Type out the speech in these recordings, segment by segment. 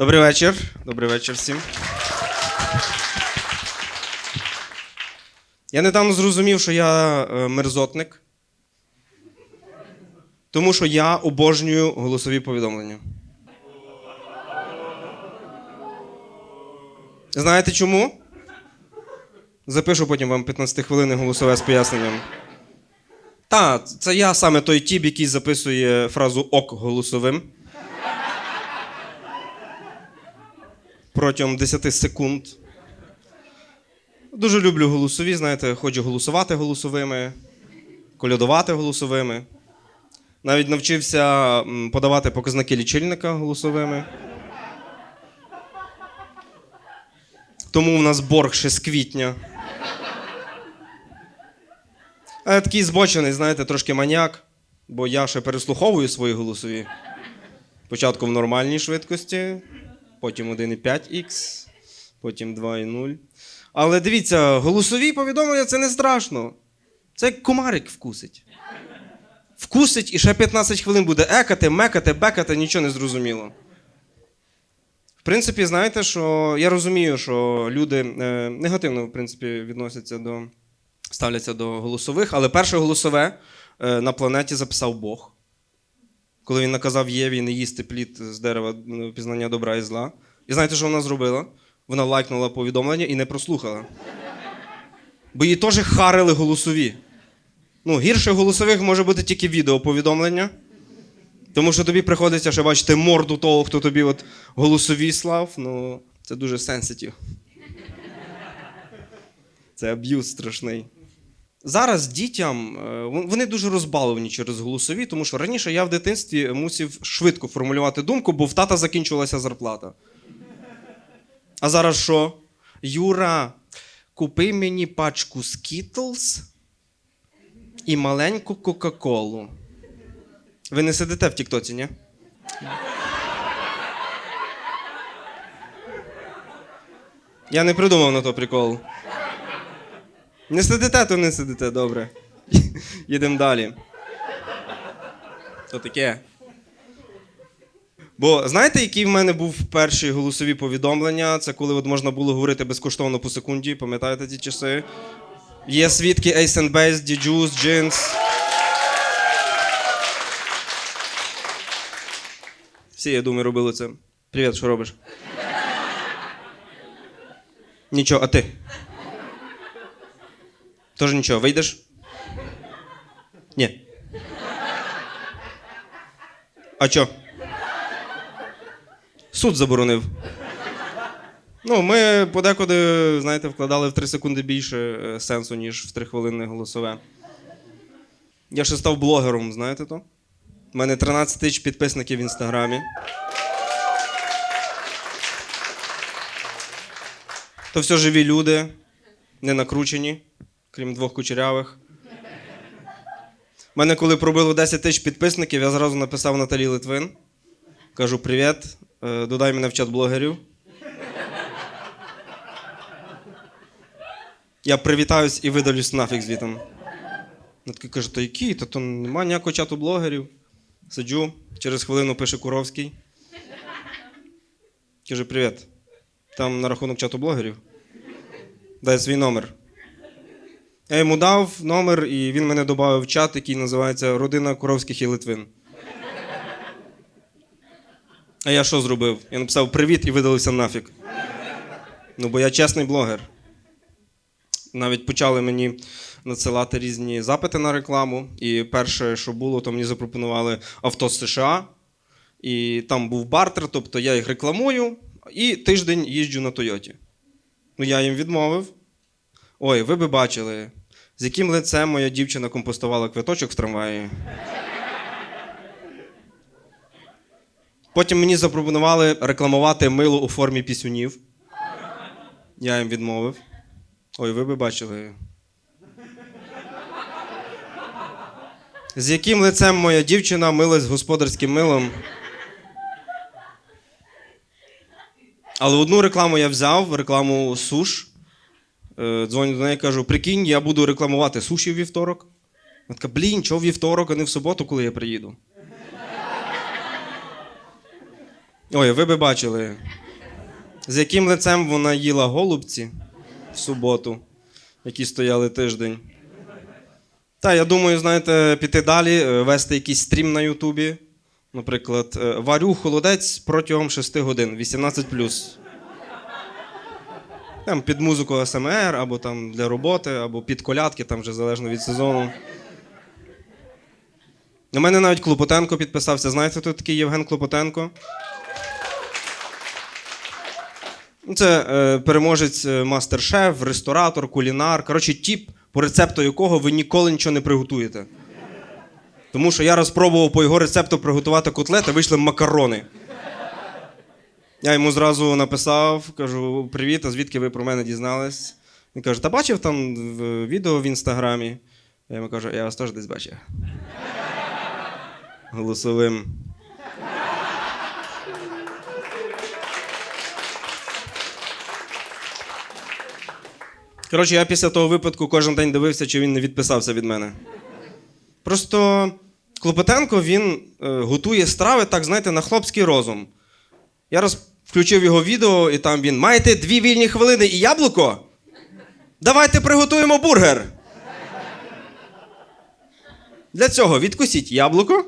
Добрий вечір. Добрий вечір всім. Я недавно зрозумів, що я е, мерзотник. Тому що я обожнюю голосові повідомлення. Знаєте чому? Запишу потім вам 15 хвилин голосове з поясненням. Та, це я саме той тіп, який записує фразу ок голосовим. Протягом 10 секунд. Дуже люблю голосові, знаєте, ходжу голосувати голосовими, колядувати голосовими. Навіть навчився подавати показники лічильника голосовими. Тому в нас борг ще з квітня. А я такий збочений, знаєте, трошки маніяк, бо я ще переслуховую свої голосові. Спочатку в нормальній швидкості, потім 1,5х, потім 2,0. Але дивіться, голосові повідомлення це не страшно. Це як комарик вкусить. Вкусить і ще 15 хвилин буде екати, мекати, бекати, нічого не зрозуміло. В принципі, знаєте, що я розумію, що люди е, негативно в принципі, відносяться до, ставляться до голосових, але перше голосове е, на планеті записав Бог. Коли він наказав Єві не їсти плід з дерева е, пізнання добра і зла. І знаєте, що вона зробила? Вона лайкнула повідомлення і не прослухала. Бо її теж харили голосові. Ну, гірше голосових може бути тільки відеоповідомлення. Тому що тобі приходиться ще бачити морду того, хто тобі от голосові слав. Ну, це дуже сенситив. Це аб'юз страшний. Зараз дітям е, вони дуже розбаловані через голосові, тому що раніше я в дитинстві мусив швидко формулювати думку, бо в тата закінчувалася зарплата. А зараз що? Юра, купи мені пачку Skittles і маленьку Кока-Колу. Ви не сидите в Тіктоці, ні? Я не придумав на то прикол. Не сидите, то не сидите, добре. Їдемо далі. То таке. Бо знаєте, який в мене був перші голосові повідомлення? Це коли от можна було говорити безкоштовно по секунді, пам'ятаєте ті часи? Є свідки Ace and Base, Juice, Jeans. Всі, я думаю, робили це. Привіт, що робиш? Нічого, а ти? Тоже нічого, вийдеш? Ні. А чо? Суд заборонив. Ну, ми подекуди, знаєте, вкладали в 3 секунди більше е, сенсу, ніж в 3 хвилини голосове. Я ще став блогером, знаєте то? У мене 13 тисяч підписників в інстаграмі. То все живі люди, не накручені, крім двох кучерявих. Мене, коли пробило 10 тисяч підписників, я зразу написав Наталі Литвин. Кажу: привіт, е, додай мене в чат блогерів. Я привітаюсь і видалюсь нафіг звітом. Вона такий каже, то який? Та то немає ніякого чату блогерів. Сиджу, через хвилину пише Куровський. Каже, привіт. Там на рахунок чату блогерів. Дай свій номер. Я йому дав номер, і він мене додав в чат, який називається Родина Куровських і Литвин. А я що зробив? Я написав привіт і видалився нафіг. Ну, бо я чесний блогер. Навіть почали мені надсилати різні запити на рекламу. І перше, що було, то мені запропонували авто з США. І там був бартер, тобто я їх рекламую і тиждень їжджу на Тойоті. Ну, я їм відмовив. Ой, ви би бачили, з яким лицем моя дівчина компостувала квиточок в трамваї. Потім мені запропонували рекламувати мило у формі пісюнів. Я їм відмовив. Ой, ви би бачили. З яким лицем моя дівчина милась господарським милом. Але одну рекламу я взяв, рекламу суш. Е, Дзвоню до неї кажу: прикинь, я буду рекламувати суші в вівторок. Вона така, блін, чого вівторок, а не в суботу, коли я приїду. Ой, ви би бачили, з яким лицем вона їла голубці в суботу, які стояли тиждень. Та, я думаю, знаєте, піти далі, е, вести якийсь стрім на Ютубі. Наприклад, е, варю холодець протягом 6 годин, 18 Там під музику СМР, або там для роботи, або під колядки, там вже залежно від сезону. У мене навіть Клопотенко підписався. Знаєте, хто такий Євген Клопотенко? Ну, Це е, переможець е, мастер-шеф, ресторатор, кулінар. Коротше, тіп, по рецепту якого ви ніколи нічого не приготуєте. Тому що я раз пробував по його рецепту приготувати котлети, вийшли макарони. Я йому зразу написав, кажу: привіт, а звідки ви про мене дізнались? Він каже: Та бачив там відео в інстаграмі. Я йому кажу, я вас теж десь бачив. Голосовим. Коротше, я після того випадку кожен день дивився, чи він не відписався від мене. Просто Клопотенко він е, готує страви, так, знаєте, на хлопський розум. Я раз включив його відео, і там він: маєте дві вільні хвилини і яблуко? Давайте приготуємо бургер. Для цього відкусіть яблуко,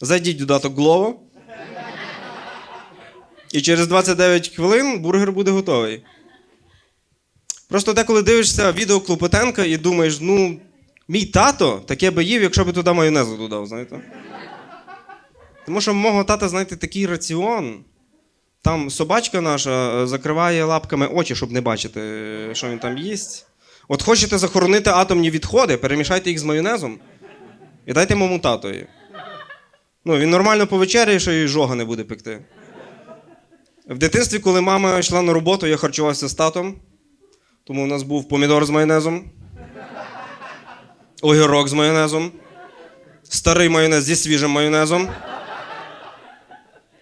зайдіть в додаток Glovo. І через 29 хвилин бургер буде готовий. Просто деколи дивишся відео Клопотенка і думаєш, ну, мій тато таке би їв, якщо б туди майонезу додав, знаєте. Тому що мого тата, знаєте, такий раціон. Там собачка наша е, закриває лапками очі, щоб не бачити, е, що він там їсть. От хочете захоронити атомні відходи, перемішайте їх з майонезом і дайте моєму татові. Ну, він нормально повечеряє, що і жога не буде пекти. В дитинстві, коли мама йшла на роботу, я харчувався з татом. Тому у нас був помідор з майонезом, огірок з майонезом, старий майонез зі свіжим майонезом.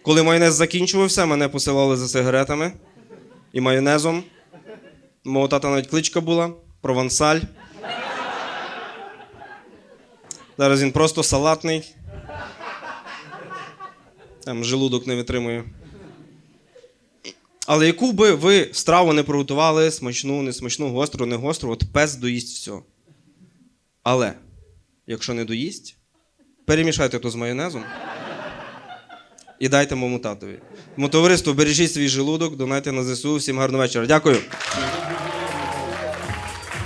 Коли майонез закінчувався, мене посилали за сигаретами і майонезом. Мого тата навіть кличка була провансаль. Зараз він просто салатний. Там желудок не витримує. Але яку би ви страву не приготували, смачну, не смачну, гостру, не гостру, от пес доїсть все. Але, якщо не доїсть, перемішайте то з майонезом і дайте моєму татові. Тому товариство, бережіть свій желудок, донайте на ЗСУ. Всім гарного вечора. Дякую.